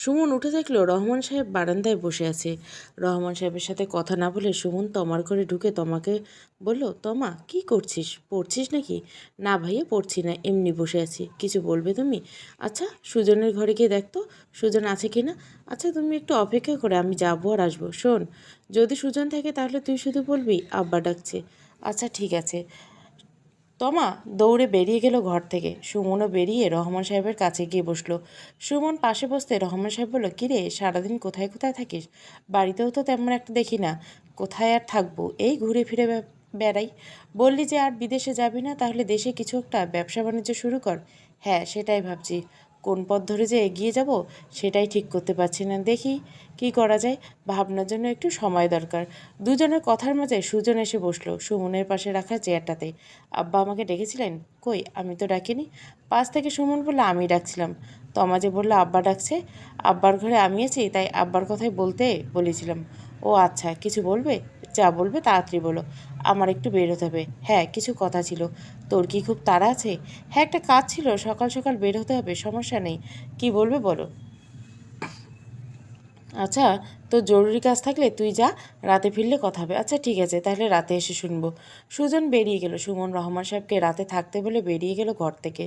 সুমন উঠে দেখল রহমান সাহেব বারান্দায় বসে আছে। রহমান সাহেবের সাথে কথা না বলে সুমন তমার ঘরে ঢুকে তমাকে বলল, তমা, কি করছিস? পড়ছিস নাকি? না ভাইয়া, পড়ছি না, এমনি বসে আছি। কিছু বলবে তুমি? আচ্ছা সুজনের ঘরে গিয়ে দেখতো সুজন আছে কি না? আচ্ছা তুমি একটু অপেক্ষা করে, আমি যাব আর আসব। শোন, যদি সুজন থাকে তাহলে তুই শুধু বলবি, আব্বা ডাকছে। আচ্ছা ঠিক আছে। তমা দৌড়ে বেরিয়ে গেল ঘর থেকে। সুমনও বেরিয়ে রহমান সাহেবের কাছে গিয়ে বসল। সুমন পাশে বসতে রহমান সাহেব বলল, কিরে, সারাদিন কোথায় কোথায় থাকিস? বাড়িতেও তো তেমন একটা দেখি না। কোথায় আর থাকব? এই ঘুরে ফিরে বেড়াই। বললি যে আর বিদেশে যাবি না, তাহলে দেশে কিছু একটা ব্যবসা বাণিজ্য শুরু কর। হ্যাঁ সেটাই ভাবছি। কোন পথ ধরে যে এগিয়ে যাব সেটাই ঠিক করতে পারছি না। দেখি কি করা যায়। ভাবনার জন্য একটু সময় দরকার। দুজনের কথার মাঝে সুজন এসে বসল সুমনের পাশে রাখা চেয়ারটাতে। আব্বা আমাকে ডেকেছিলেন? কই, আমি তো ডাকিনি। পাশ থেকে সুমন বলল, আমি ডাকছিলাম। তমা যে বলল, আব্বা ডাকছে। আব্বার ঘরে আমি আছি, তাই আব্বার কথাই বলতে বলেছিলাম। ও আচ্ছা কিছু বলবে? যা বলবে তাড়াতাড়ি বলো। আমার একটু বেরোতে হবে। হ্যাঁ কিছু কথা ছিল। তোর কি খুব তাড়া আছে? হ্যাঁ একটা কাজ ছিল। সকাল সকাল বের হতে হবে, সমস্যা নেই। কি বলবে বলো। আচ্ছা তো জরুরি কাজ থাকলে তুই যা, রাতে ফিরলে কথা হবে। আচ্ছা ঠিক আছে, তাহলে রাতে এসে শুনব। সুজন বেরিয়ে গেল। সুমন রহমান সাহেবকে রাতে থাকতে বলে বেরিয়ে গেল ঘর থেকে।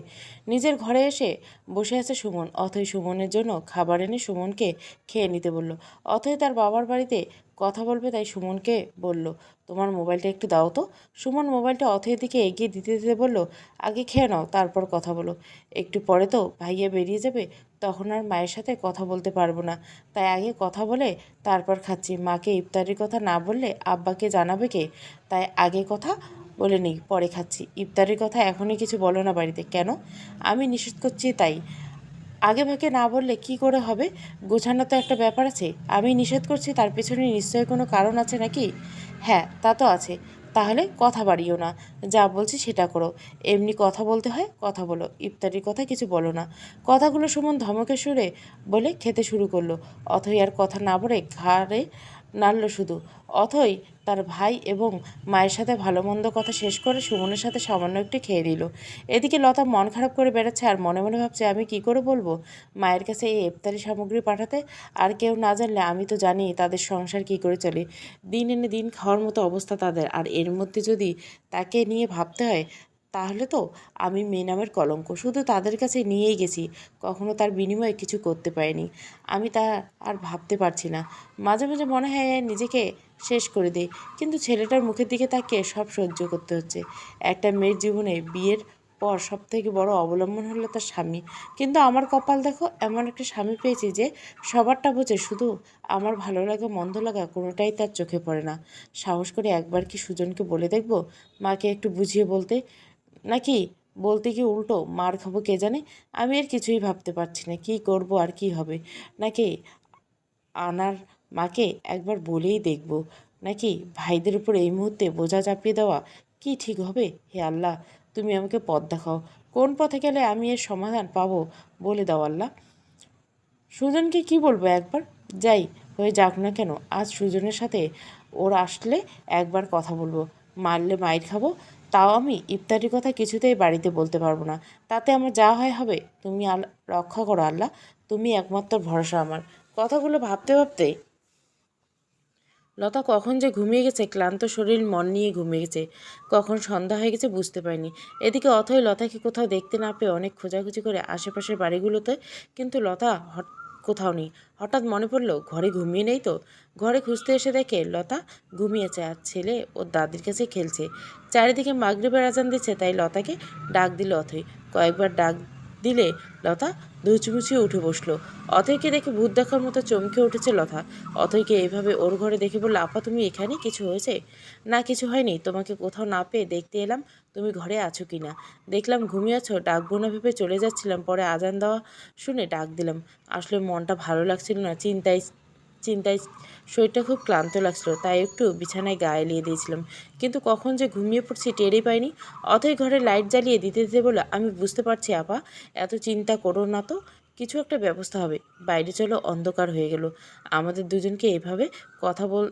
নিজের ঘরে এসে বসে আছে সুমন। অথই সুমনের জন্য খাবার এনে সুমনকে খেয়ে নিতে বলল। অথই তার বাবার বাড়িতে কথা বলবে, তাই সুমনকে বলল, তোমার মোবাইলটা একটু দাও তো। সুমন মোবাইলটা অথয়ের দিকে এগিয়ে দিতে দিতে বলল, আগে খেয়ে নাও, তারপর কথা বলো। একটু পরে তো ভাইয়া বেরিয়ে যাবে, তখন আর মায়ের সাথে কথা বলতে পারব না। তাই আগে কথা বলে, তারপর খাচ্ছি। মাকে ইফতারির কথা না বললে আব্বাকে জানাবে কে? তাই আগে কথা বলে নিই, পরে খাচ্ছি। ইফতারির কথা এখনই কিছু বলো না বাড়িতে। কেন? আমি নিষেধ করছি তাই। আগে ভাগে না বললে কি করে হবে? গোছানো তো একটা ব্যাপার আছে। আমি নিষেধ করছি, তার পেছনে নিশ্চয়ই কোনো কারণ আছে নাকি? হ্যাঁ তা তো আছে। তাহলে কথা বাড়িও না। যা বলছি সেটা করো। এমনি কথা বলতে হয়, কথা বলো। ইফতারির কথা কিছু বলো না। কথাগুলো সুমন ধমকে সুরে বলে খেতে শুরু করল। অথই আর কথা না বলে ঘাড়ে নাড়ল শুধু। অথই তার ভাই এবং মায়ের সাথে ভালো মন্দ কথা শেষ করে সুমনের সাথে সামান্য একটু খেয়ে দিল এদিকে লতা মন খারাপ করে বেড়াচ্ছে আর মনে মনে ভাবছে, আমি কি করে বলব? মায়ের কাছে এই ইফতারি সামগ্রী পাঠাতে আর কেউ না জানলে আমি তো জানি তাদের সংসার কি করে চলে। দিন এনে দিন খাওয়ার মতো অবস্থা তাদের। আর এর মধ্যে যদি তাকে নিয়ে ভাবতে হয় তাহলে তো আমি মেয়ে নামের কলঙ্ক, শুধু তাদের কাছে নিয়েই গেছি, কখনো তার বিনিময়ে কিছু করতে পারিনি। আমি তা আর ভাবতে পারছি না। মাঝে মাঝে মনে হয় নিজেকে শেষ করে দিই, কিন্তু ছেলেটার মুখের দিকে তাকিয়ে সব সহ্য করতে হচ্ছে। একটা মেয়ের জীবনে বিয়ের পর সব থেকে বড় অবলম্বন হলো তার স্বামী। কিন্তু আমার কপাল দেখো, এমন একটা স্বামী পেয়েছি যে সবারটা বোঝে শুধু আমার ভালো লাগা, মন্দ লাগা কোনোটাই তার চোখে পড়ে না। সাহস করে একবার কি সুজনকে বলে দেখব? মাকে একটু বুঝিয়ে বলতে নাকি? বলতে কি উল্টো, মার খাব কে জানে? আমি আর কিছুই ভাবতে পারছি না, কি করব আর কি হবে? নাকি আনার মাকে একবার বলেই দেখব? নাকি ভাইদের উপর এই মুহূর্তে বোঝা চাপিয়ে দেওয়া কি ঠিক হবে? হে আল্লাহ, তুমি আমাকে পথ দেখাও। কোন পথে গেলে আমি এর সমাধান পাবো বলে দাও আল্লাহ। সুজনকে কি বলব একবার? যাই, হয়ে যাক না কেন, আজ সুজনের সাথে ওর আসলে একবার কথা বলব। মারলে মাইর খাব তাও আমি ইফতারির কথা কিছুতেই বাড়িতে বলতে পারব না। তাতে আমার যা হয় হবে, তুমি আল, রক্ষা করো আল্লাহ, তুমি একমাত্র ভরসা আমার। কথাগুলো ভাবতে ভাবতে লতা কখন যে ঘুমিয়ে গেছে, ক্লান্ত শরীর, মন নিয়ে ঘুমিয়ে গেছে, কখন সন্ধ্যা হয়ে গেছে বুঝতে পারিনি। এদিকে অথই লতাকে কোথাও দেখতে না পেয়ে অনেক খোঁজাখুঁজি করে আশেপাশের বাড়িগুলোতে, কিন্তু লতা হট কোথাও নেই। হঠাৎ মনে পড়ল, ঘরে ঘুমিয়ে নেই তো? ঘরে খুঁজতে এসে দেখে লতা ঘুমিয়েছে আর ছেলে ওর দাদির কাছে খেলছে। চারিদিকে মাগরিবের আজান দিচ্ছে, তাই লতাকে ডাক দিল অথই। কয়েকবার ডাক দিলে লতা ধুচমুচিয়ে উঠে বসল। অথইকে দেখে ভূত দেখার মতো চমকে উঠেছে লতা। অথইকে এভাবে ওর ঘরে দেখে বলল, আপা, তুমি এখানে? কিছু হয়েছে? না, কিছু হয়নি। তোমাকে কোথাও না পেয়ে দেখতে এলাম। তুমি ঘরে আছো কি না? দেখলাম, ঘুমিয়ে আছো? ডাকবো না ভেবে চলে যাচ্ছিলাম। পরে আজান দেওয়া শুনে ডাক দিলাম। আসলে মনটা ভালো লাগছিল না, চিন্তায় চিন্তায় শরীরটা খুব ক্লান্ত লাগছিল, তাই একটু বিছানায় গায়ে এলিয়ে দিয়েছিলাম। কিন্তু কখন যে ঘুমিয়ে পড়ছি টেরই পাইনি। অথই ঘরে লাইট জ্বালিয়ে দিতে দিতে বলে আমি বুঝতে পারছি আপা, এত চিন্তা করো না তো, কিছু একটা ব্যবস্থা হবে। বাইরে চলো, অন্ধকার হয়ে গেল। আমাদের দুজনকে এভাবে কথা বল,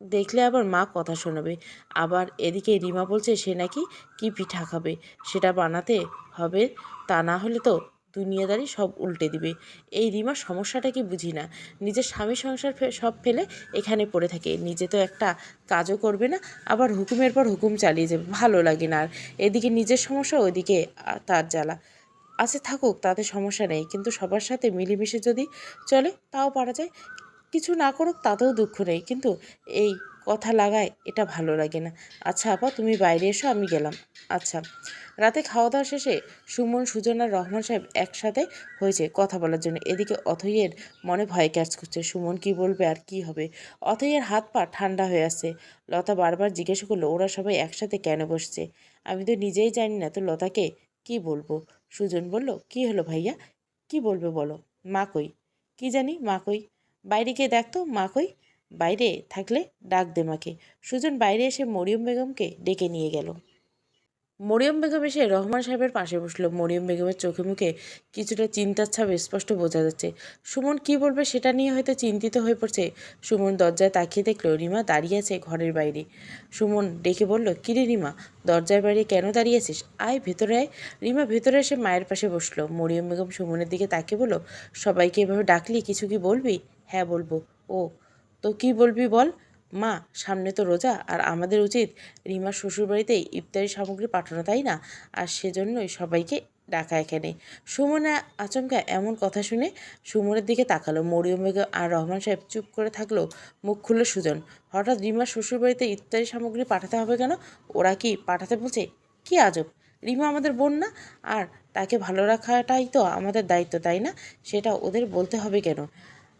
দেখলে আবার মা কথা শোনাবে। আবার এদিকে রিমা বলছে, সে নাকি কি পিঠা খাবে? সেটা বানাতে হবে, তা না হলে তো দুনিয়াদারি সব উল্টে দিবে। এই রিমার সমস্যাটা কি বুঝি না। নিজের স্বামী সংসার সব ফেলে এখানে পড়ে থাকে। নিজে তো একটা কাজও করবে না আবার হুকুমের পর হুকুম চালিয়ে যাবে। ভালো লাগে না আর। এদিকে নিজের সমস্যা ওইদিকে আহ, তার জ্বালা। আছে থাকুক তাতে সমস্যা নেই। কিন্তু সবার সাথে মিলেমিশে যদি চলে তাও পারা যায়। কিছু না করুক তাতেও দুঃখ নেই। কিন্তু এই কথা লাগায়, এটা ভালো লাগে না। আচ্ছা আপা, তুমি বাইরে এসো, আমি গেলাম। আচ্ছা। রাতে খাওয়া দাওয়া শেষে সুমন, সুজন আর রহমান সাহেব একসাথে হয়েছে কথা বলার জন্য। এদিকে অথইয়ের মনে ভয় কাজ করছে। সুমন কি বলবে আর কি হবে? অথইয়ের হাত পা ঠান্ডা হয়ে আসছে লতা বারবার জিজ্ঞেস করল, ওরা সবাই একসাথে কেন বসছে? আমি তো নিজেই জানি না, তো লতাকে কি বলব? সুজন বলল, কি হলো ভাইয়া? কি বলবে বলো? মা কই? কি জানি, মা কই? বাইরে গিয়ে দেখতো মা কই? বাইরে থাকলে ডাক দে মাকে। সুজন বাইরে এসে মরিয়ম বেগমকে ডেকে নিয়ে গেল। মরিয়ম বেগম এসে রহমান সাহেবের পাশে বসল। মরিয়ম বেগমের চোখে মুখে কিছুটা চিন্তার ছাপ স্পষ্ট বোঝা যাচ্ছে। সুমন কি বলবে সেটা নিয়ে হয়তো চিন্তিত হয়ে পড়ছে। সুমন দরজায় তাকিয়ে দেখল, রিমা দাঁড়িয়ে আছে ঘরের বাইরে। সুমন ডেকে বলল কিরে রিমা, দরজার বাইরে কেন দাঁড়িয়ে আছিস? আয় ভেতরে আয়। রিমা ভেতরে এসে মায়ের পাশে বসল। মরিয়ম বেগম সুমনের দিকে তাকিয়ে বলল, সবাইকে এভাবে ডাকলি কিছু কি বলবি? হ্যাঁ বলব। ও তো কি বলবি বল? মা, সামনে তো রোজা, আর আমাদের উচিত রিমার শ্বশুরবাড়িতে ইফতারি সামগ্রী পাঠানো, তাই না? আর সেজন্যই সবাইকে ডাকা এখানে। সুমনা আচমকা এমন কথা শুনে সুমনের দিকে তাকালো। মরিয়ম বেগম আর রহমান সাহেব চুপ করে থাকল মুখ খুললো সুজন। হঠাৎ রিমার শ্বশুরবাড়িতে ইফতারি সামগ্রী পাঠাতে হবে কেন? ওরা কি পাঠাতে বলছে? কি আজব! রিমা আমাদের বোন না? আর তাকে ভালো রাখাটাই তো আমাদের দায়িত্ব, তাই না? সেটা ওদের বলতে হবে কেন?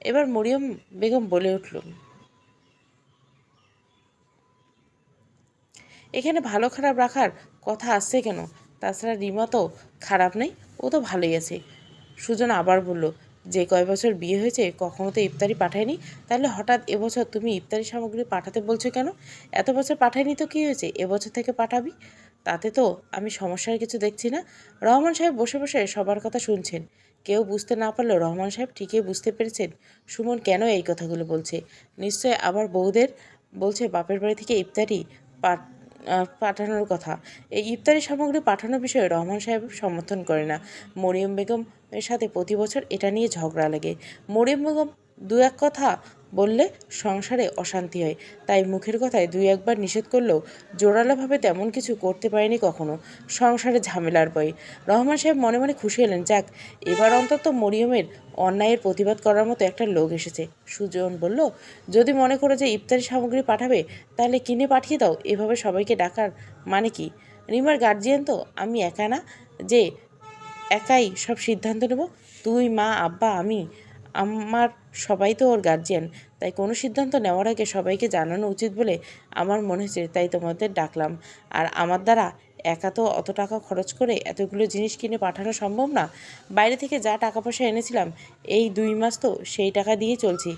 এবার মরিয়ম বেগম বলে উঠল, এখানে ভালো খারাপ রাখার কথা আসছে কেন? তাছাড়া রিমা তো খারাপ নেই, ও তো ভালোই আছে। সুজন আবার বলল, যে কয় বছর বিয়ে হয়েছে, কখনো তো ইফতারি পাঠায়নি? তাহলে হঠাৎ এবছর তুমি ইফতারি সামগ্রী পাঠাতে বলছো কেন? এত বছর পাঠায়নি তো কী হয়েছে? এবছর থেকে পাঠাবি? তাতে তো আমি সমস্যার কিছু দেখছি না। রহমান সাহেব বসে বসে সবার কথা শুনছেন। কেউ বুঝতে না পারলেও রহমান সাহেব ঠিকই বুঝতে পেরেছেন। সুমন কেন এই কথাগুলো বলছে? নিশ্চয় আবার বউদের বলছে বাপের বাড়ি থেকে ইফতারি পাঠ পাঠানোর কথা। এই ইফতারি সামগ্রী পাঠানোর বিষয়ে রহমান সাহেব সমর্থন করে না। মরিয়ম বেগম এর সাথে প্রতি বছর এটা নিয়ে ঝগড়া লাগে। মরিয়ম বেগম দু এক কথা বললে সংসারে অশান্তি হয়। তাই মুখের কথায় দুই একবার নিষেধ করলেও জোরালোভাবে তেমন কিছু করতে পারেনি কখনো। সংসারে ঝামেলার ভয়ে। রহমান সাহেব মনে মনে খুশি হলেন, যাক, এবার অন্তত মরিয়মের অন্যায়ের প্রতিবাদ করার মতো একটা লোক এসেছে। সুজন বলল, যদি মনে করো যে ইফতারি সামগ্রী পাঠাবে, তাহলে কিনে পাঠিয়ে দাও। এভাবে সবাইকে ডাকার মানে কি? রিমার গার্জিয়ান তো, আমি একা না। যে একাই সব সিদ্ধান্ত নেব। তুই, মা, আব্বা, আমি, আমার সবাই তো ওর গার্জিয়ান তাই কোনো সিদ্ধান্ত নেওয়ার আগে সবাইকে জানানো উচিত বলে আমার মনে হচ্ছে তাই তোমাদের ডাকলাম। আর আমার দ্বারা একা তো অত টাকা খরচ করে এতগুলো জিনিস কিনে পাঠানো সম্ভব না। বাইরে থেকে যা টাকা পয়সা এনেছিলাম, এই দুই মাস তো সেই টাকা দিয়ে চলছি।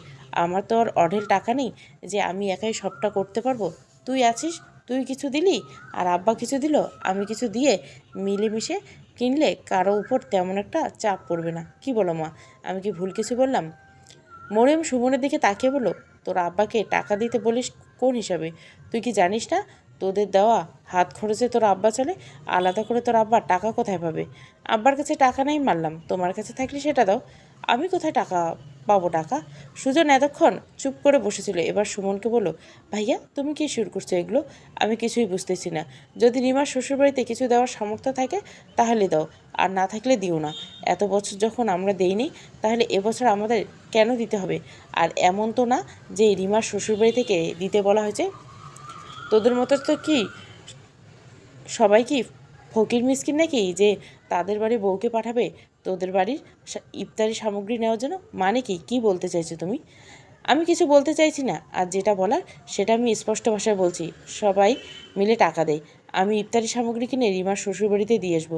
আমার তো আর অঢেল টাকা নেই যে আমি একাই সবটা করতে পারব। তুই আছিস? তুই কিছু দিলি? আর আব্বা কিছু দিল? আমি কিছু দিয়ে মিলেমিশে কিনলে কারও উপর তেমন একটা চাপ পড়বে না। কি বলো মা? আমি কি ভুল কিছু বললাম? মরিয়ম সুমনের দিকে তাকিয়ে বলল, তোর আব্বাকে টাকা দিতে বলিস কোন হিসাবে? তুই কি জানিস না? তোদের দেওয়া হাত খরচে তোর আব্বা চলে, আলাদা করে তোর আব্বা টাকা কোথায় পাবে? আব্বার কাছে টাকা নাই মারলাম তোমার কাছে থাকলে সেটা দাও। আমি কোথায় টাকা পাবো টাকা। সুজন এতক্ষণ চুপ করে বসেছিল। এবার সুমনকে বলল, ভাইয়া, তুমি কি শুরু করছ এগুলো? আমি কিছুই বুঝতেছি না। যদি রিমার শ্বশুরবাড়িতে কিছু দেওয়ার সামর্থ্য থাকে, তাহলে দাও। আর না থাকলে দিও না। এত বছর যখন আমরা দেইনি, তাহলে এবছর আমাদের কেন দিতে হবে? আর এমন তো না যে রিমার শ্বশুরবাড়ি থেকে দিতে বলা হয়েছে? তোদের মতো তো কি, সবাই কি ফকির মিসকিন নাকি যে তাদের বাড়ি বউকে পাঠাবে? তোদের বাড়ির ইফতারি সামগ্রী নেওয়ার জন্য? মানে কি? কী বলতে চাইছো তুমি? আমি কিছু বলতে চাইছি না, আর যেটা বলার সেটা আমি স্পষ্ট ভাষায় বলছি। সবাই মিলে টাকা দেয়। আমি ইফতারি সামগ্রী কিনে রিমার শ্বশুরবাড়িতে দিয়ে আসব।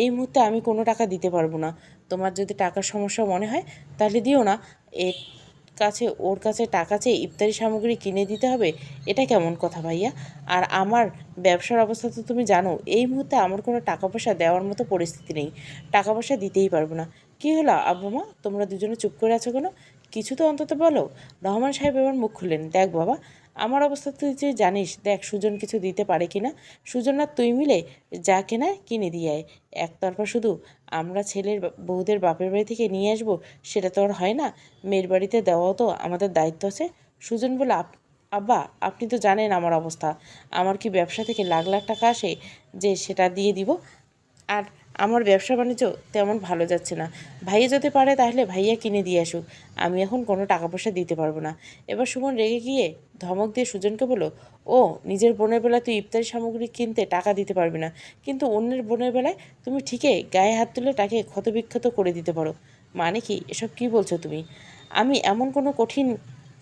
এই মুহূর্তে আমি কোনো টাকা দিতে পারব না। তোমার যদি টাকার সমস্যা মনে হয়, তাহলে দিও না। এর কাছে, ওর কাছে টাকা চেয়ে ইফতারি সামগ্রী কিনে দিতে হবে, এটা কেমন কথা ভাইয়া? আর আমার ব্যবসার অবস্থা তো তুমি জানো, এই মুহূর্তে আমার কোনো টাকা পয়সা দেওয়ার মতো পরিস্থিতি নেই। টাকা পয়সা দিতেই পারব না। কি হলো আব্বু মা, তোমরা দুজনে চুপ করে আছো কেন? কিছু তো অন্তত বলো। রহমান সাহেব এবার মুখ খুললেন। দেখ বাবা আমার অবস্থা তুই যে জানিস, দেখ সুজন কিছু দিতে পারে কি না সুজন আর তুই মিলে যা কেনা কিনে দিয়ে আয়। একতরফা শুধু আমরা ছেলের বউদের বাপের বাড়ি থেকে নিয়ে আসব, সেটা তো আর হয় না। মেয়ের বাড়িতে দেওয়াও তো আমাদের দায়িত্ব আছে। সুজন বলে, আপ আব্বা, আপনি তো জানেন আমার অবস্থা। আমার কি ব্যবসা থেকে লাখ লাখ টাকা আসে যে সেটা দিয়ে দিব? আর আমার ব্যবসা বাণিজ্য তেমন ভালো যাচ্ছে না। ভাইয়া যদি পারে তাহলে ভাইয়া কিনে দিয়ে আসুক। আমি এখন কোনো টাকা পয়সা দিতে পারব না। এবার সুমন রেগে গিয়ে ধমক দিয়ে সুজনকে বলল, ও, নিজের বোনের বেলায় তুই ইফতারি সামগ্রী কিনতে টাকা দিতে পারবি না। কিন্তু অন্যের বোনের বেলায় তুমি ঠিকই গায়ে হাত তুলে তাকে ক্ষতবিক্ষত করে দিতে পারো। মানে কি, এসব কি বলছো তুমি? আমি এমন কোনো কঠিন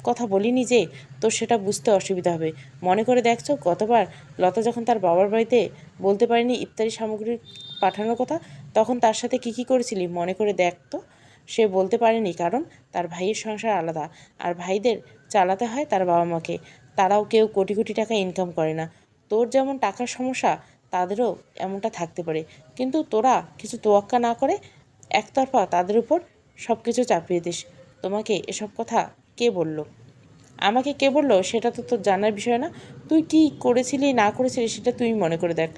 কথা বলিনি যে তোর সেটা বুঝতে অসুবিধা হবে। মনে করে দেখছ, গতবার লতা যখন তার বাবার বাড়িতে বলতে পারিনি ইফতারি সামগ্রী পাঠানোর কথা, তখন তার সাথে কি কি করেছিলি মনে করে দেখ তো। সে বলতে পারেনি, কারণ তার ভাইয়ের সংসার আলাদা, আর ভাইদের চালাতে হয় তার বাবা মাকে। তারাও কেউ কোটি কোটি টাকা ইনকাম করে না। তোর যেমন টাকার সমস্যা, তাদেরও এমনটা থাকতে পারে। কিন্তু তোরা কিছু তোয়াক্কা না করে একতরফা তাদের উপর সব কিছু চাপিয়ে দিস। তোমাকে এসব কথা কে বলল? আমাকে কে বলল সেটা তো তোর জানার বিষয় না। তুই কি করেছিলি, না করেছিলি সেটা তুই মনে করে দেখ।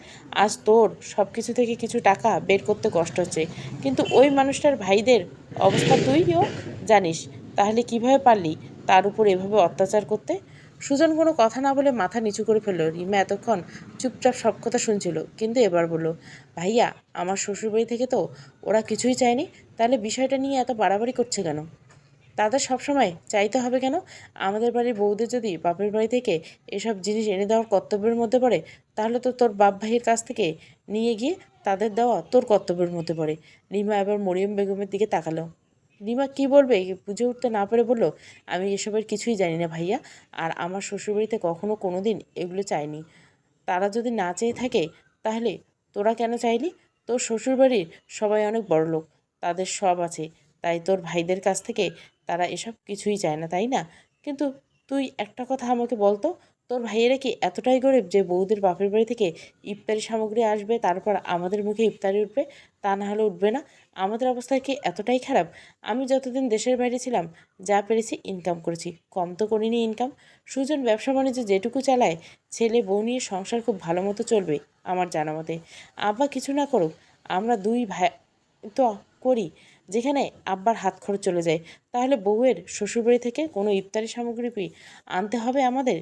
আজ তোর সব কিছু থেকে কিছু টাকা বের করতে কষ্ট হচ্ছে। কিন্তু ওই মানুষটার ভাইদের অবস্থা তুইও জানিস। তাহলে কীভাবে পারলি তার উপর এভাবে অত্যাচার করতে? সুজন কোনো কথা না বলে মাথা নিচু করে ফেলল। রিমা এতক্ষণ চুপচাপ সব কথা শুনছিল, কিন্তু এবার বলল, ভাইয়া, আমার শ্বশুরবাড়ি থেকে তো ওরা কিছুই চায়নি। তাহলে বিষয়টা নিয়ে এত বাড়াবাড়ি করছে কেন? তাদের সবসময় চাইতে হবে কেন? আমাদের বাড়ির বউদের যদি বাপের বাড়ি থেকে এসব জিনিস এনে দেওয়ার কর্তব্যের মধ্যে পড়ে, তাহলে তো তোর বাপ ভাইয়ের কাছ থেকে নিয়ে গিয়ে তাদের দেওয়া তোর কর্তব্যের মধ্যে পড়ে। রিমা এবার মরিয়ম বেগমের দিকে তাকালো। রিমা কি বলবে? বুঝে উঠতে না পেরে বলল, আমি এসবের কিছুই জানি না ভাইয়া, আর আমার শ্বশুরবাড়িতে কখনো কোনো দিন এগুলো চাইনি। তারা যদি না চেয়ে থাকে, তাহলে তোরা কেন চাইলি? তোর শ্বশুরবাড়ির সবাই অনেক বড় লোক তাদের সব আছে। তাই তোর ভাইদের কাছ থেকে তারা এসব কিছুই চায় না, তাই না? কিন্তু তুই একটা কথা আমাকে বলতো তোর ভাইয়েরা কি এতটাই গরিব যে বউদের বাপের বাড়ি থেকে ইফতারি সামগ্রী আসবে, তারপর আমাদের মুখে ইফতারি উঠবে, তা না হলে উঠবে না? আমাদের অবস্থা কি এতটাই খারাপ? আমি যতদিন দেশের বাইরে ছিলাম, যা পেরেছি ইনকাম করেছি, কম তো করিনি ইনকাম সুজন ব্যবসা বাণিজ্য যেটুকু চালায়, ছেলে বউ নিয়ে সংসার খুব ভালো মতো চলবে, আমার জানা মতে। আব্বা কিছু না করুক, আমরা দুই ভাই তো করি যেখানে আব্বার হাত খরচ চলে যায়, তাহলে বউয়ের শ্বশুরবাড়ি থেকে কোনো ইফতারি সামগ্রী আনতে হবে আমাদের?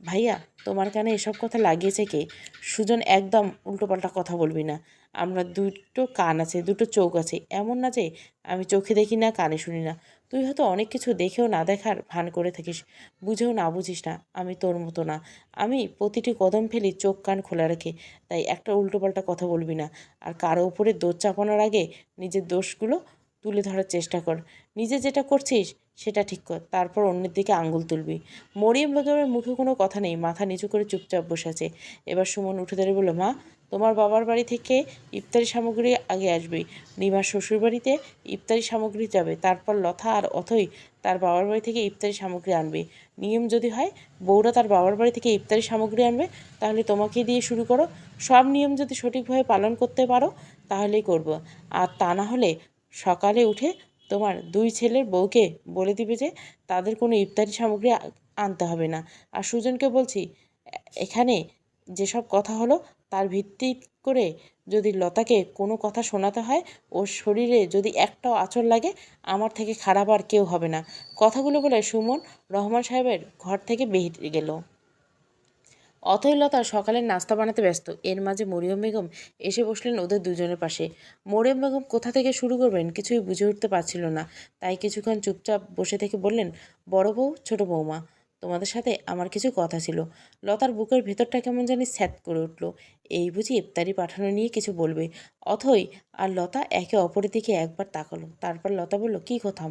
ভাইয়া, তোমার কানে এসব কথা লাগিয়েছে কে? সুজন একদম উল্টোপাল্টা কথা বলবি না। আমরা দুটো কান আছে, দুটো চোখ আছে, এমন না যে আমি চোখে দেখি না, কানে শুনি না। তুই হয়তো অনেক কিছু দেখেও না দেখার ভান করে থাকিস। বুঝেও না বুঝিস না, আমি তোর মতো না। আমি প্রতিটি কদম ফেলি চোখ কান খোলা রেখে, তাই একটা উল্টোপাল্টা কথা বলবি না। আর কারও উপরে দোষ চাপানোর আগে নিজের দোষগুলো তুলে ধরার চেষ্টা কর। নিজে যেটা করছিস, সেটা ঠিক কর, তারপর অন্যের দিকে আঙ্গুল তুলবি। মরিয়ম বেগমের মুখে কোনো কথা নেই, মাথা নিচু করে চুপচাপ বসে আছে। এবার সুমন উঠে দাঁড়িয়ে বলল, মা তোমার বাবার বাড়ি থেকে ইফতারি সামগ্রী আগে আসবে। নিমার শ্বশুর বাড়িতে ইফতারি সামগ্রী যাবে। তারপর লথা আর অথই তার বাবার বাড়ি থেকে ইফতারি সামগ্রী আনবে। নিয়ম যদি হয়, বউরা তার বাবার বাড়ি থেকে ইফতারি সামগ্রী আনবে, তাহলে তোমাকে দিয়ে শুরু করো। সব নিয়ম যদি সঠিকভাবে পালন করতে পারো, তাহলেই করব। আর তা না হলে সকালে উঠে তোমার দুই ছেলের বউকে বলে দিবে যে, তাদের কোনো ইফতারি সামগ্রী আনতে হবে না। আর সুজনকে বলছি এখানে যেসব কথা হলো তার ভিত্তি করে যদি লতাকে কোনো কথা শোনাতে হয়, ওর শরীরে যদি একটাও আঁচড় লাগে, আমার থেকে খারাপ আর কেউ হবে না। কথাগুলো বলে সুমন রহমান সাহেবের ঘর থেকে বেরিয়ে গেল। অথই লতা সকালের নাস্তা বানাতে ব্যস্ত। এর মাঝে মরিয়ম বেগম এসে বসলেন ওদের দুজনের পাশে। মরিয়ম বেগম কোথা থেকে শুরু করবেন কিছুই বুঝে উঠতে পারছিল না। তাই কিছুক্ষণ চুপচাপ বসে থেকে বললেন, বড় বউ, ছোট বৌমা তোমাদের সাথে আমার কিছু কথা ছিল। লতার বুকের ভেতরটা কেমন জানি স্যাত করে উঠল। এই বুঝি ইফতারি পাঠানো নিয়ে কিছু বলবে। অথই আর লতা একে অপরের দিকে একবার তাকালো। তারপর লতা বলল, কী কথা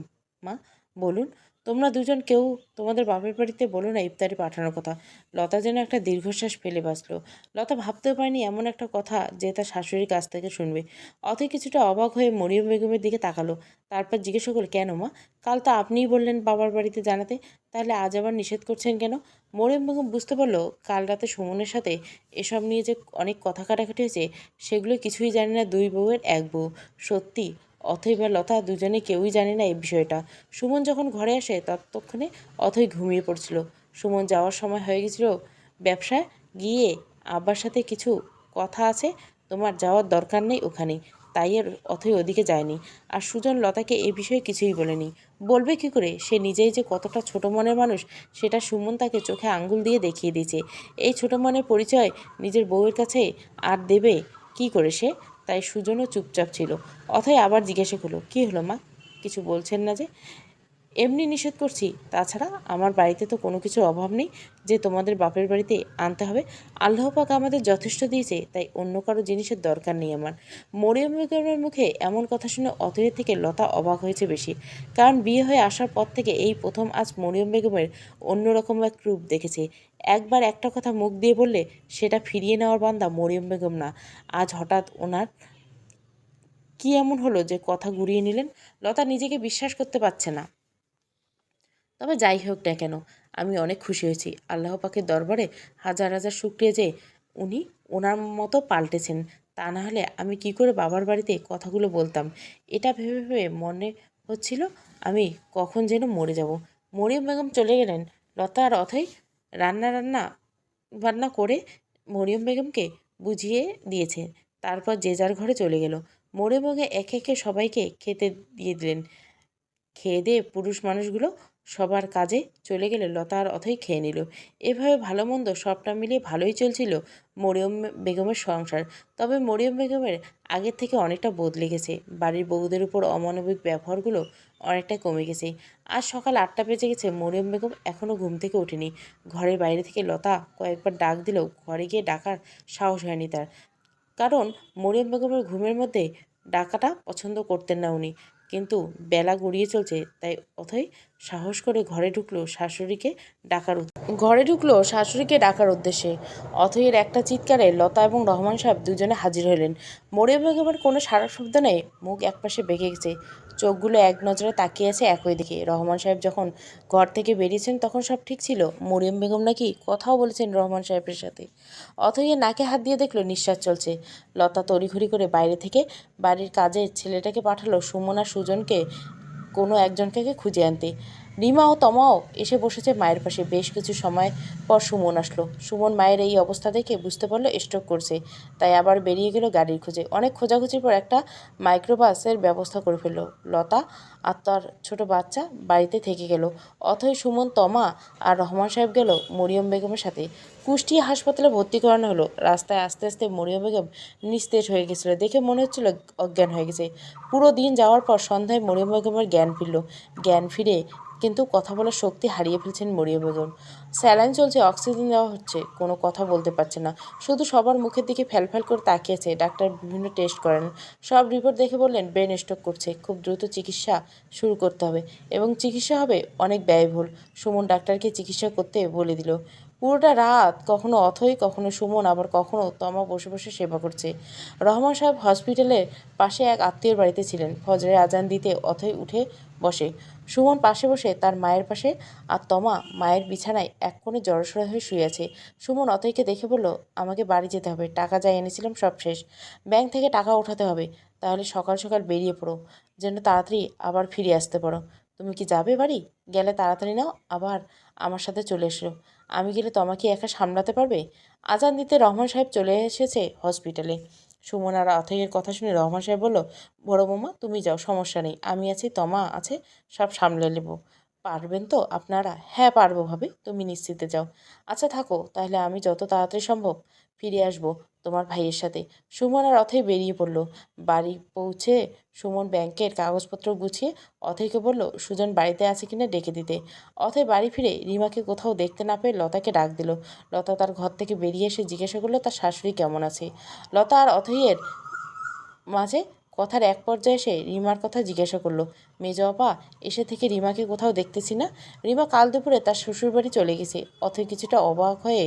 মা? বলুন। তোমরা দুজন কেউ তোমাদের বাপের বাড়িতে বলো না ইফতারি পাঠানোর কথা। লতা যেন একটা দীর্ঘশ্বাস ফেলে বাঁচলো। লতা ভাবতেও পারেনি এমন একটা কথা যে তার শাশুড়ির কাছ থেকে শুনবে। অথই কিছুটা অবাক হয়ে মরিয়ম বেগমের দিকে তাকালো। তারপর জিজ্ঞেস করল, কেন মা? কাল তো আপনিই বললেন বাবার বাড়িতে জানাতে। তাহলে আজ আবার নিষেধ করছেন কেন? মরিয়ম বেগম বুঝতে পারল, কাল রাতে সুমনের সাথে এসব নিয়ে যে অনেক কথা কাটাকাটি হয়েছে, সেগুলো কিছুই জানে না দুই বউয়ের এক বউ। সত্যি অথই বা লতা দুজনে কেউই জানে না এই বিষয়টা। সুমন যখন ঘরে আসে, ততক্ষণে অথই ঘুমিয়ে পড়ছিল। সুমন যাওয়ার সময় হয়ে গেছিল ব্যবসায়। গিয়ে আব্বার সাথে কিছু কথা আছে, তোমার যাওয়ার দরকার নেই ওখানে। তাই আর অথই ওদিকে যায়নি। আর সুজন লতাকে এ বিষয়ে কিছুই বলেনি। বলবে কি করে? সে নিজেই যে কতটা ছোট মনের মানুষ, সেটা সুমন তাকে চোখে আঙ্গুল দিয়ে দেখিয়ে দিয়েছে। এই ছোট মনের পরিচয় নিজের বউয়ের কাছে আর দেবে কি করে সে? তাই সুজনও চুপচাপ ছিল। অথয় আবার জিজ্ঞাসা করল, কি হলো মা? কিছু বলছেন না যে? এমনি নিষেধ করছি। তাছাড়া আমার বাড়িতে তো কোনো কিছুর অভাব নেই যে তোমাদের বাপের বাড়িতে আনতে হবে। আল্লাহ পাক আমাদের যথেষ্ট দিয়েছে, তাই অন্য কারও জিনিসের দরকার নেই আমার। মরিয়ম বেগমের মুখে এমন কথা শুনে অতয়ের থেকে লতা অবাক হয়েছে বেশি। কারণ বিয়ে হয়ে আসার পর থেকে এই প্রথম আজ মরিয়ম বেগমের অন্যরকম এক রূপ দেখেছে। একবার একটা কথা মুখ দিয়ে বললে সেটা ফিরিয়ে নেওয়ার বান্দা মরিয়ম বেগম না। আজ হঠাৎ ওনার কি এমন হলো যে কথা ঘুরিয়ে নিলেন? লতা নিজেকে বিশ্বাস করতে পারছে না। তবে যাই হোক না কেন, আমি অনেক খুশি হয়েছি। আল্লাহ পাকের দরবারে হাজার হাজার শুক্রিয়া যে উনি ওনার মতো পাল্টেছেন। তা না হলে আমি কি করে বাবার বাড়িতে কথাগুলো বলতাম? এটা ভেবে ভেবে মনে হচ্ছিল আমি কখন যেন মরে যাব। মরিয়ম বেগম চলে গেলেন। লতা আর অথই রান্না রান্না বান্না করে মরিয়ম বেগমকে বুঝিয়ে দিয়েছে। তারপর যে যার ঘরে চলে গেল। মরিয়ম বেগম একে একে সবাইকে খেতে দিয়ে দিলেন। খেয়ে দিয়ে পুরুষ মানুষগুলো সবার কাজে চলে গেলে লতা আর অথই খেয়ে নিল। এভাবে ভালো মন্দ সবটা মিলিয়ে ভালোই চলছিল মরিয়ম বেগমের সংসার। তবে মরিয়ম বেগমের আগের থেকে অনেকটা বদলে গেছে। বাড়ির বউদের উপর অমানবিক ব্যবহারগুলো অনেকটা কমে গেছে। আজ সকাল আটটা বেজে গেছে, মরিয়ম বেগম এখনও ঘুম থেকে ওঠেনি। ঘরের বাইরে থেকে লতা কয়েকবার ডাক দিলেও ঘরে গিয়ে ডাকার সাহস হয়নি তার। কারণ মরিয়ম বেগমের ঘুমের মধ্যে ডাকাটা পছন্দ করতেন না উনি। কিন্তু বেলা গড়িয়ে চলছে, তাই অথই সাহস করে ঘরে ঢুকলো শাশুড়িকে ডাকার ঘরে ঢুকলো শাশুড়িকে ডাকার উদ্দেশ্যে। অথইয়ের একটা চিৎকারে লতা এবং রহমান সাহেব দুজনে হাজির হলেন মরিয়ম বেগমের কোনো সারা শব্দ নেই, মুখ একপাশে বেঁকে গেছে। চোখগুলো এক নজরে তাকিয়ে আছে একই দিকে। রহমান সাহেব যখন ঘর থেকে বেরিয়েছেন, তখন সব ঠিক ছিল। মরিয়ম বেগম নাকি কথাও বলেছেন রহমান সাহেবের সাথে। অথইয়ে নাকে হাত দিয়ে দেখল, নিঃশ্বাস চলছে। লতা তড়িঘড়ি করে বাইরে থেকে বাড়ির কাজে ছেলেটাকে পাঠালো সুমনা সুজনকে, কোনো একজনকে খুঁজে আনতে। রিমা ও তমাও এসে বসেছে মায়ের পাশে। বেশ কিছু সময় পর সুমন আসলো। সুমন মায়ের এই অবস্থা দেখে বুঝতে পারল স্ট্রোক করছে। তাই আবার বেরিয়ে গেল গাড়ির খোঁজে। অনেক খোঁজাখুঁজির পর একটা মাইক্রোবাসের ব্যবস্থা করে ফেলল। লতা, আর তার ছোট বাচ্চা বাড়িতে থেকে গেল। অথই সুমন, তমা আর রহমান সাহেব গেল মরিয়ম বেগমের সাথে। কুষ্টিয়া হাসপাতালে ভর্তি করানো হলো। রাস্তায় আস্তে আস্তে মরিয়ম বেগম নিস্তেজ হয়ে গেছিল দেখে মনে হচ্ছিল অজ্ঞান হয়ে গেছে। পুরো দিন যাওয়ার পর সন্ধ্যায় মরিয়ম বেগমের জ্ঞান ফিরল। জ্ঞান ফিরে কিন্তু কথা বলার শক্তি হারিয়ে ফেলছেন মরিয়ম বেগম। স্যালাইন চলছে, অক্সিজেন দেওয়া হচ্ছে, কোনো কথা বলতে পারছে না। শুধু সবার মুখের দিকে ফ্যালফ্যাল করে তাকিয়েছে, ডাক্তার বিভিন্ন টেস্ট করেন। সব রিপোর্ট দেখে বললেন, ব্রেন স্ট্রোক করছে, খুব দ্রুত চিকিৎসা শুরু করতে হবে। এবং চিকিৎসা হবে, অনেক ব্যয়বহুল। সুমন ডাক্তারকে চিকিৎসা করতে বলে দিল। পুরোটা রাত কখনো অথই, কখনো সুমন, আবার কখনো তমা বসে বসে সেবা করছে। রহমান সাহেব হসপিটালের পাশে এক আত্মীয়র বাড়িতে ছিলেন। ফজরের আজান দিতে অথই উঠে বসে। সুমন পাশে বসে তার মায়ের পাশে আর তমা মায়ের বিছানায় এক কোণে জড়সড় হয়ে শুয়ে আছে। সুমন অথইকে দেখে বলল, আমাকে বাড়ি যেতে হবে। টাকা যা এনেছিলাম সব শেষ। ব্যাংক থেকে টাকা ওঠাতে হবে। তাহলে সকাল সকাল বেরিয়ে পড়ো। যেন তাড়াতাড়ি আবার ফিরে আসতে পারো। তুমি কি যাবে বাড়ি? গেলে তাড়াতাড়ি নাও। আবার আমার সাথে চলে এসো। আমি গেলে তোমাকে একা সামলাতে পারবে? আজান দিতে রহমান সাহেব চলে এসেছে হসপিটালে। সুমন আর আথাইয়ের কথা শুনে রহমান সাহেব বলল, বড় বৌমা, তুমি যাও, সমস্যা নেই। আমি আছি, তমা আছে, সব সামলে নেব। পারবেন তো? আপনারা? হ্যাঁ পারব ভাবে। তুমি নিশ্চিতে যাও। আচ্ছা থাকো। তাহলে আমি যত তাড়াতাড়ি সম্ভব ফিরে আসব তোমার ভাইয়ের সাথে। সুমন আর অথই বেরিয়ে পড়ল। বাড়ি পৌঁছে সুমন ব্যাংকের কাগজপত্র গুছিয়ে অথইকে বলল, সুজন বাড়িতে আছে কিনা ডেকে দিতে। অথই বাড়ি ফিরে রিমাকে কোথাও দেখতে না পেয়ে লতাকে ডাক দিল। লতা তার ঘর থেকে বেরিয়ে এসে জিজ্ঞাসা করল, তার শাশুড়ি কেমন আছে? লতা আর অথইয়ের মাঝে কথার এক পর্যায়ে এসে রিমার কথা জিজ্ঞাসা করল, মেজ এসে থেকে রিমাকে কোথাও দেখতেছি না? রিমা কাল দুপুরে তার শ্বশুরবাড়ি চলে গেছে। অথই কিছুটা অবাক হয়ে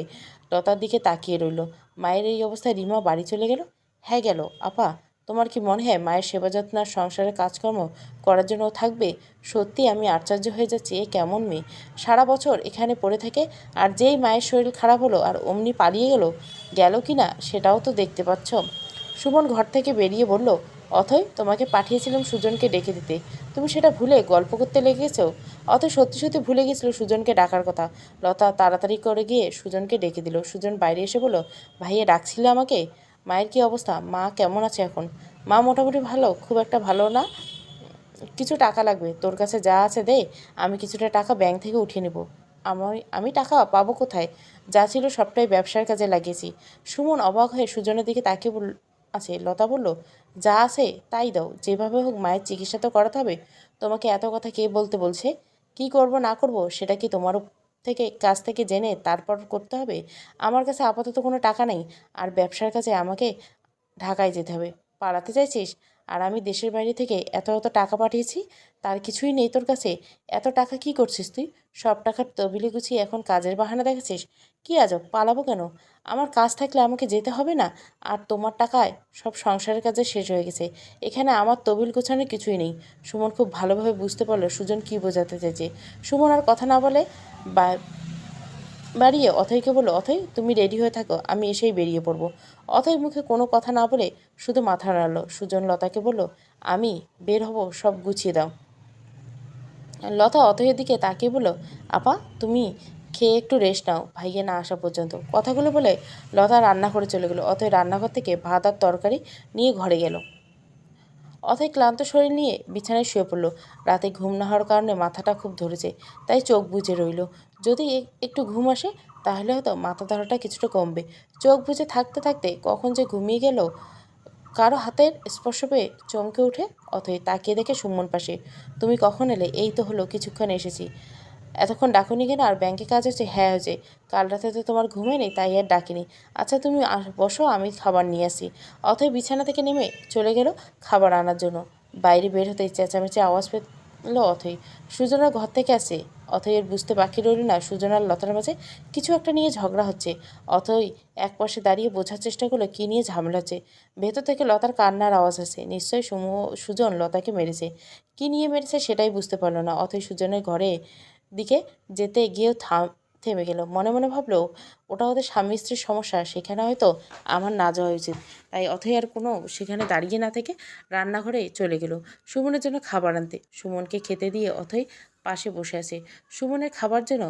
লতার দিকে তাকিয়ে রইল। মায়ের এই অবস্থায় রিমা বাড়ি চলে গেল? হ্যাঁ গেল। আপা, তোমার কি মনে হয় মায়ের সেবা যত্ন আর সংসারের কাজকর্ম করার জন্য থাকবে? সত্যি আমি আশ্চর্য হয়ে যাচ্ছি, এ কেমন মেয়ে? সারা বছর এখানে পড়ে থাকে, আর যেই মায়ের শরীর খারাপ হলো আর অমনি পালিয়ে গেল গেল কি না সেটাও তো দেখতে পাচ্ছ? সুমন ঘর থেকে বেরিয়ে বলল অথই তোমাকে পাঠিয়েছিলাম সুজনকে ডেকে দিতে। তুমি সেটা ভুলে গল্প করতে লেগেছো? অথই সত্যি সত্যি ভুলে গেছিল সুজনকে ডাকার কথা। লতা তাড়াতাড়ি করে গিয়ে সুজনকে ডেকে দিল। সুজন বাইরে এসে বলো ভাইয়া ডাকছিলে আমাকে? মায়ের কি অবস্থা? মা কেমন আছে এখন? মা মোটামুটি ভালো, খুব একটা ভালো না? কিছু টাকা লাগবে, তোর কাছে যা আছে দে, আমি কিছুটা টাকা ব্যাংক থেকে উঠিয়ে নেব। আমি আমি টাকা পাবো কোথায়? যা ছিল সবটাই ব্যবসার কাজে লাগিয়েছি। সুমন অবাক হয়ে সুজনের দিকে বল আছে, লতা বলল, যা আছে তাই দাও, যেভাবে হোক মায়ের চিকিৎসা তো করাতে হবে। তোমাকে এত কথা কে বলতে বলছে? কি করব না করব সেটা কি তোমার থেকে, কাছ থেকে জেনে তারপর করতে হবে? আমার কাছে আপাতত কোনো টাকা নেই, আর ব্যবসার কাছে আমাকে ঢাকায় যেতে হবে। পালাতে চাইছিস আর আমি দেশের বাইরে থেকে এত এত টাকা পাঠিয়েছি, তার কিছুই নেই তোর কাছে। এত টাকা কি করছিস তুই? সব টাকার তবিলে গুছিয়ে এখন কাজের বাহানা দেখেছিস কি আজব, পালাবো কেন? আমার কাজ থাকলে আমাকে যেতে হবে না? আর তোমার টাকায় সব সংসারের কাজে শেষ হয়ে গেছে। এখানে আমার তবিল গোছানোর কিছুই নেই। সুমন খুব ভালোভাবে বুঝতে পারল সুজন কী বোঝাতে চাইছে। সুমন আর কথা না বলে বা বাড়িয়ে অথৈকে বলল অথৈ তুমি রেডি হয়ে থাকো, আমি এসেই বেরিয়ে পড়ব। অথৈ মুখে কোনো কথা না বলে শুধু মাথা নাড়লো। সুজন লতাকে বলল, আমি বের হব, সব গুছিয়ে দাও। লতা অথৈয়ের দিকে তাকিয়ে বলল, আপা, তুমি খেয়ে একটু রেস্ট নাও, ভাইয়ে না আসা পর্যন্ত। কথাগুলো বলে লতা রান্না করে চলে গেলো। অথৈ রান্নাঘর থেকে ভাত আর তরকারি নিয়ে ঘরে গেল। অথৈ ক্লান্ত শরীর নিয়ে বিছানায় শুয়ে পড়ল। রাতে ঘুম না হওয়ার কারণে মাথাটা খুব ধরেছে, তাই চোখ বুঝে রইল। যদি একটু ঘুম আসে, তাহলে হয়তো মাথা ধরাটা কিছুটা কমবে। চোখ বুঝে থাকতে থাকতে কখন যে ঘুমিয়ে গেল, কারও হাতের স্পর্শ পেয়ে চমকে উঠে অথই তাকিয়ে দেখে সুমন পাশে। তুমি কখন এলে? এই তো হলো, কিছুক্ষণ এসেছি। এতক্ষণ ডাকুনি কেন? আর ব্যাংকে কাজ হচ্ছে? হ্যাঁ হয়েছে কাল রাতে তো তোমার ঘুমে নেই, তাই আর ডাকিনি। আচ্ছা তুমি বসো, আমি খাবার নিয়ে আসি। অথই বিছানা থেকে নেমে চলে গেল খাবার আনার জন্য। বাইরে বের হতেই চেঁচামেচি আওয়াজ পেল অথই। সুজনার ঘর থেকে আসে। অথইয়ের বুঝতে বাকি রইল না সুজনার লতার মাঝে কিছু একটা নিয়ে ঝগড়া হচ্ছে। অথই এক পাশে দাঁড়িয়ে বোঝার চেষ্টা করল, কী নিয়ে ঝামেলা হচ্ছে? ভেতর থেকে লতার কান্নার আওয়াজ আসে। নিশ্চয়ই সুজন লতাকে মেরেছে। কী নিয়ে মেরেছে সেটাই বুঝতে পারল না। অথই সুজনের ঘরে দিকে যেতে গিয়েও থাম, থেমে গেল। মনে মনে ভাবলো, ওটা ওদের স্বামী স্ত্রীর সমস্যা, সেখানে হয়তো আমার না যাওয়া উচিত। তাই অথই আর কোনো সেখানে দাঁড়িয়ে না থেকে রান্নাঘরে চলে গেল। সুমনের জন্য খাবার আনতে। সুমনকে খেতে দিয়ে অথই পাশে বসে আছে। সুমনের খাবার যেন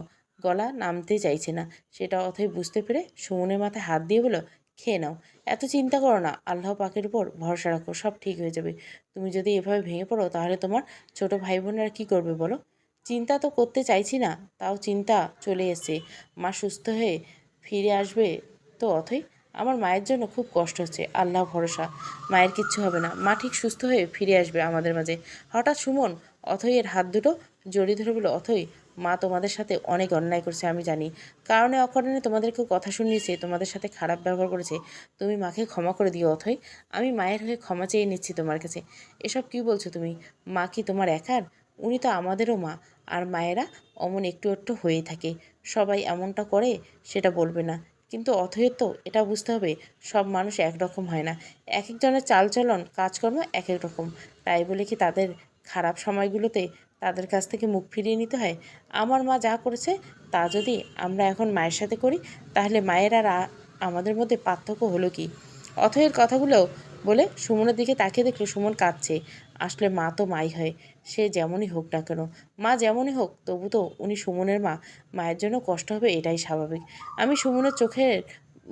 গলা নামতে চাইছে না, সেটা অথই বুঝতে পেরে সুমনের মাথায় হাত দিয়ে বলো খেয়ে নাও। এত চিন্তা করো না। আল্লাহ পাকের উপর ভরসা রাখো, সব ঠিক হয়ে যাবে। তুমি যদি এভাবে ভেঙে পড়ো, তাহলে তোমার ছোট ভাই বোনেরা কী করবে বলো? চিন্তা তো করতে চাইছি না, তাও চিন্তা চলে এসছে। মা সুস্থ হয়ে ফিরে আসবে তো অথই আমার মায়ের জন্য খুব কষ্ট হচ্ছে, আল্লাহ ভরসা। মায়ের কিচ্ছু হবে না, মা ঠিক সুস্থ হয়ে ফিরে আসবে আমাদের মাঝে। হঠাৎ সুমন অথইয়ের হাত দুটো জড়িয়ে ধরে বলে অথই, মা তোমাদের সাথে অনেক অন্যায় করছে, আমি জানি। কারণে অকারণে তোমাদেরকে কথা শুনিয়েছে, তোমাদের সাথে খারাপ ব্যবহার করেছে। তুমি মাকে ক্ষমা করে দিও অথই, আমি মায়ের হয়ে ক্ষমা চেয়ে নিচ্ছি তোমার কাছে। এসব কি বলছো তুমি? মা কি তোমার একার? উনি তো আমাদেরও মা, আর মায়েরা অমন একটু একটু হয়েই থাকে। সবাই এমনটা করে, সেটা বলবে না। কিন্তু অথয়ের তো এটা বুঝতে হবে, সব মানুষ একরকম হয় না। এক একজনের চালচলন, কাজকর্ম এক এক রকম তাই বলে কি তাদের খারাপ সময়গুলোতে তাদের কাছ থেকে মুখ ফিরিয়ে নিতে হয়? আমার মা যা করেছে, তা যদি আমরা এখন মায়ের সাথে করি, তাহলে মায়ের আর আমাদের মধ্যে পার্থক্য হলো কি? অথয়ের কথাগুলো বলে সুমনের দিকে তাকিয়ে দেখল সুমন কাঁদছে। আসলে মা তো মাই হয়, সে যেমনই হোক না কেন। মা যেমনই হোক, তবু তো উনি সুমনের মা। মায়ের জন্য কষ্ট হবে এটাই স্বাভাবিক। আমি সুমনের চোখের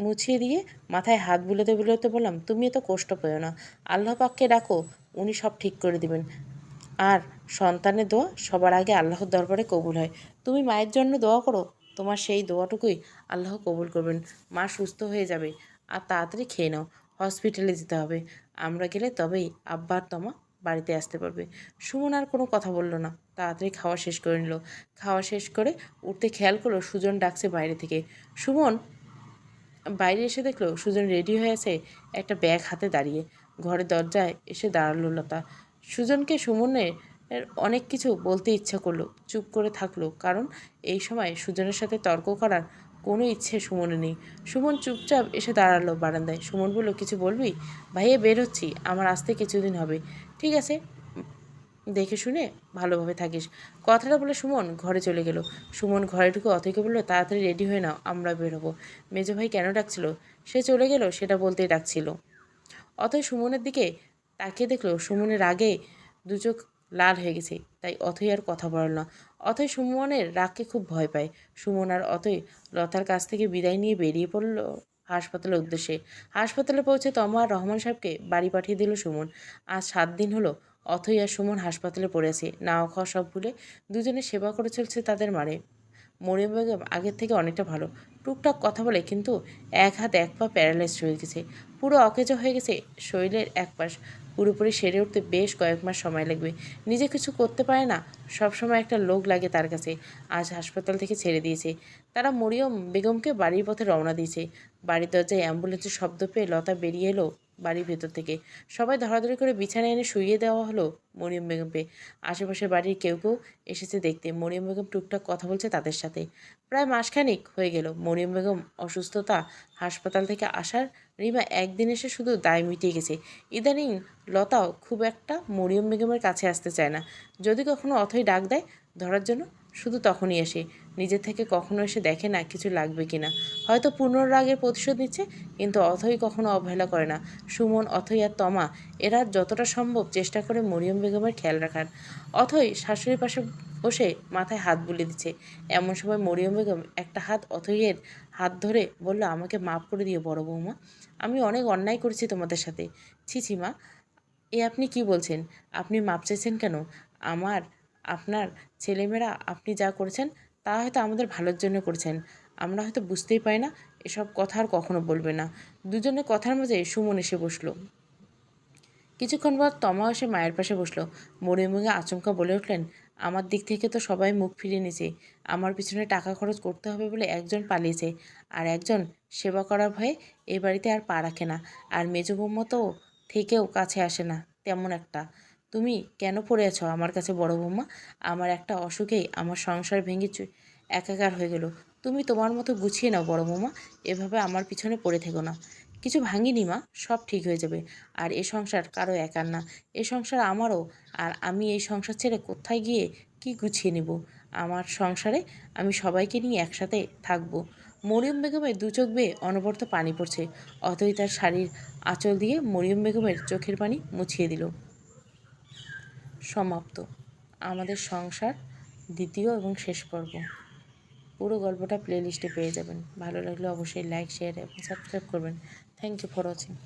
মুছিয়ে দিয়ে মাথায় হাত বুলোতে বুলোতে বললাম, তুমি এত কষ্ট পেও না। আল্লাহ পাককে ডাকো, উনি সব ঠিক করে দিবেন। আর সন্তানের দোয়া সবার আগে আল্লাহর দরবারে কবুল হয়। তুমি মায়ের জন্য দোয়া করো, তোমার সেই দোয়াটুকুই আল্লাহ কবুল করবেন। মা সুস্থ হয়ে যাবে। আর তাড়াতাড়ি খেয়ে নাও। হসপিটালে যেতে হবে। আমরা গেলে তবেই আব্বা আর তোমা বাড়িতে আসতে পারবে। সুমন আর কোনো কথা বলল না। তাড়াতাড়ি খাওয়া শেষ করে নিল। খাওয়া শেষ করে উঠতে খেয়াল করল সুজন ডাকছে বাইরে থেকে। সুমন বাইরে এসে দেখল সুজন রেডি হয়ে আছে একটা ব্যাগ হাতে দাঁড়িয়ে। ঘরের দরজায় এসে দাঁড়াল লতা। সুজনকে সুমনের অনেক কিছু বলতে ইচ্ছা করল। চুপ করে থাকল। কারণ এই সময় সুজনের সাথে তর্ক করার কোনো ইচ্ছে সুমনে নেই। সুমন চুপচাপ এসে দাঁড়াল বারান্দায়। সুমন বলল, কিছু বলবি? ভাইয়া, বের হচ্ছি। আমার আসতে কিছুদিন হবে। ঠিক আছে, দেখে শুনে ভালোভাবে থাকিস। কথাটা বলে সুমন ঘরে চলে গেল। সুমন ঘরে ঢুকে অথৈকে বলল, তাড়াতাড়ি রেডি হয়ে নাও, আমরা বেরোবো মেজো ভাই কেন ডাকছিল? সে চলে গেল, সেটা বলতেই ডাকছিল। অথৈ সুমনের দিকে তাকিয়ে দেখল, সুমনের আগে দু চোখ লাল হয়ে গেছে, তাই অথই আর কথা বলল না। অথই সুমনের রাগকে খুব ভয় পায়। সুমন আর অথই লতার কাছ থেকে বিদায় নিয়ে বেরিয়ে পড়ল হাসপাতালের উদ্দেশ্যে। হাসপাতালে পৌঁছে তমা আর রহমান সাহেবকে বাড়ি পাঠিয়ে দিল সুমন। আজ সাত দিন হলো অথই আর সুমন হাসপাতালে পড়েছে নাওয়া খাওয়া সব ভুলে দুজনে সেবা করে চলছে তাদের মারে। মরিয়ম বেগম আগের থেকে অনেকটা ভালো। টুকটাক কথা বলে কিন্তু এক হাত এক পা প্যারালাইজড হয়ে গেছে। পুরো অকেজো হয়ে গেছে শরীরের এক পাশ পুরোপুরি সেরে উঠতে বেশ কয়েক মাস সময় লাগবে। নিজে কিছু করতে পারে না সব সময় একটা লোক লাগে তার কাছে। আজ হাসপাতাল থেকে ছেড়ে দিয়েছে। তারা মরিয়ম বেগমকে বাড়ির পথে রওনা দিয়েছে। বাড়ির দরজায় অ্যাম্বুলেন্সের শব্দ পেয়ে লতা বেরিয়ে এলো বাড়ির ভেতর থেকে। সবাই ধরাধরি করে বিছানায় এনে শুইয়ে দেওয়া হলো মরিয়ম বেগমকে। আশেপাশে বাড়ির কেউ কেউ এসেছে দেখতে। মরিয়ম বেগম টুকটাক কথা বলছে তাদের সাথে। প্রায় মাসখানেক হয়ে গেল মরিয়ম বেগম অসুস্থতা হাসপাতাল থেকে আসার রিমা একদিন এসে শুধু দায় মিটিয়ে গেছে। ইদানিং লতাও খুব একটা মরিয়ম বেগমের কাছে আসতে চায় না। যদি কখনো অথই ডাক দেয়, ধরার জন্য শুধু তখনই আসে। নিজের থেকে কখনো এসে দেখে না কিছু লাগবে কি না। হয়তো পুনরাগের প্রতিশোধ নিচ্ছে, কিন্তু অথই কখনো অবহেলা করে না। সুমন, অথই আর তমা, এরা যতটা সম্ভব চেষ্টা করে মরিয়ম বেগমের খেয়াল রাখার। অথই শাশুড়ির পাশে বসে মাথায় হাত বুলিয়ে দিচ্ছে। এমন সময় মরিয়ম বেগম একটা হাত অথইয়ের হাত ধরে বলল, আমাকে মাফ করে দিও বড় বৌমা। আমি অনেক অন্যায় করেছি তোমাদের সাথে। ছি ছি, মা। এ আপনি কি বলছেন? আপনি মাপ চাইছেন কেন? আমার, আপনার ছেলেমেয়েরা আপনি যা করেছেন, তা হয়তো আমাদের ভালোর জন্য করেছেন। আমরা হয়তো বুঝতেই পারি না, এসব কথা আর কখনো বলবে না। দুজনের কথার মাঝে সুমন এসে বসল। কিছুক্ষণ পর তমা এসে মায়ের পাশে বসল। মরে মুখে আচমকা বলে উঠলেন, আমার দিক থেকে তো সবাই মুখ ফিরিয়ে নিয়েছে। আমার পিছনে টাকা খরচ করতে হবে বলে একজন পালিয়েছে। আর একজন সেবা করার ভয়ে এই বাড়িতে আর পা রাখে না। আর মেজো বৌমা তো থেকেও কাছে আসে না, তেমন একটা। তুমি কেন পড়ে আছো আমার কাছে বড় বৌমা? আমার একটা অসুখেই আমার সংসার ভেঙে একাকার হয়ে গেল। তুমি তোমার মতো গুছিয়ে নাও বড় বৌমা, এভাবে আমার পিছনে পড়ে থেকো না। কিছু ভাঙিনি মা, সব ঠিক হয়ে যাবে। আর এ সংসার কারও একার না। এ সংসার আমারও। আর আমি এই সংসার ছেড়ে কোথায় গিয়ে কি গুছিয়ে নেব? আমার সংসারে আমি সবাইকে নিয়ে একসাথে থাকব। মরিয়ম বেগমের দু চোখ বেয়ে অনবরত পানি পড়ছে। অতই তার শাড়ির আঁচল দিয়ে মরিয়ম বেগমের চোখের পানি মুছিয়ে দিল। সমাপ্ত। আমাদের সংসার দ্বিতীয় এবং শেষ পর্ব। পুরো গল্পটা প্লেলিস্টে পেয়ে যাবেন। ভালো লাগলে অবশ্যই লাইক শেয়ার এবং সাবস্ক্রাইব করবেন। Thank you for watching